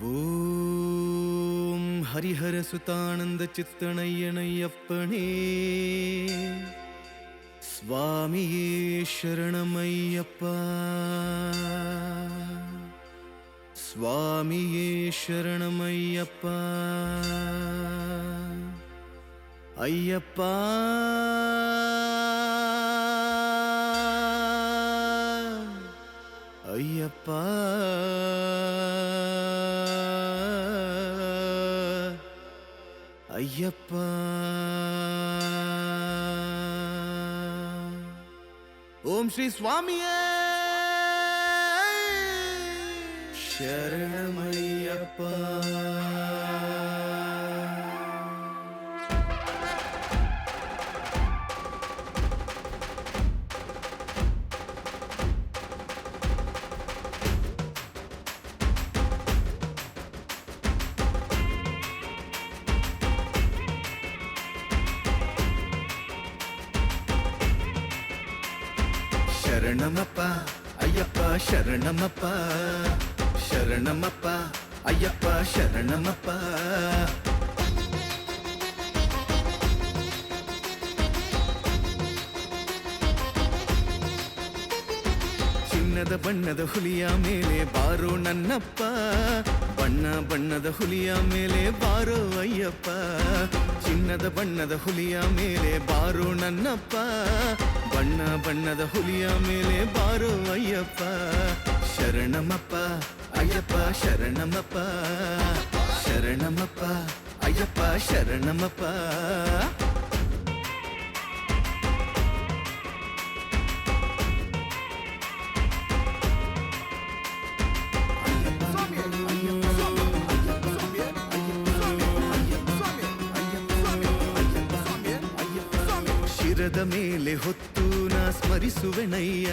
ஓம் ஹரிஹர சுதானந்த சித்தனையனையப்பனே சுவாமியே சரணமையப்பா. சுவாமியே சரணமையப்பா. ஐயப்பா. ஐயப்பா. ஐயப்பா. ஓம் ஸ்ரீ சுவாமியே. சரணமையப்பா ಶರಣಮಪ್ಪ ಅಯ್ಯಪ್ಪ ಶರಣಮಪ್ಪ ಶರಣಮಪ್ಪ ಅಯ್ಯಪ್ಪ ಶರಣಮಪ್ಪ ಚಿನ್ನದ ಬಣ್ಣದ ಹುಲಿಯ ಮೇಲೆ ಬಾರೋ ನನ್ನಪ್ಪ ಬಣ್ಣ ಬಣ್ಣದ ಹುಲಿಯ ಮೇಲೆ ಬಾರೋ ಅಯ್ಯಪ್ಪ ಚಿನ್ನದ ಬಣ್ಣದ ಹುಲಿಯ ಮೇಲೆ ಬಾರೋ ನನ್ನಪ್ಪ ಬಣ್ಣ ಬಣ್ಣದ ಹುಲಿಯ ಮೇಲೆ ಬಾರೋ ಅಯ್ಯಪ್ಪ. ಶರಣಮಪ್ಪ ಅಯ್ಯಪ್ಪ ಶರಣಮಪ್ಪ. ಶರಣಮಪ್ಪ ಅಯ್ಯಪ್ಪ ಶರಣಮಪ್ಪ. ಶಿರದ ಮೇಲೆ ಹೊತ್ತು ನಾ ಸ್ಮರಿಸುವೆನಯ್ಯ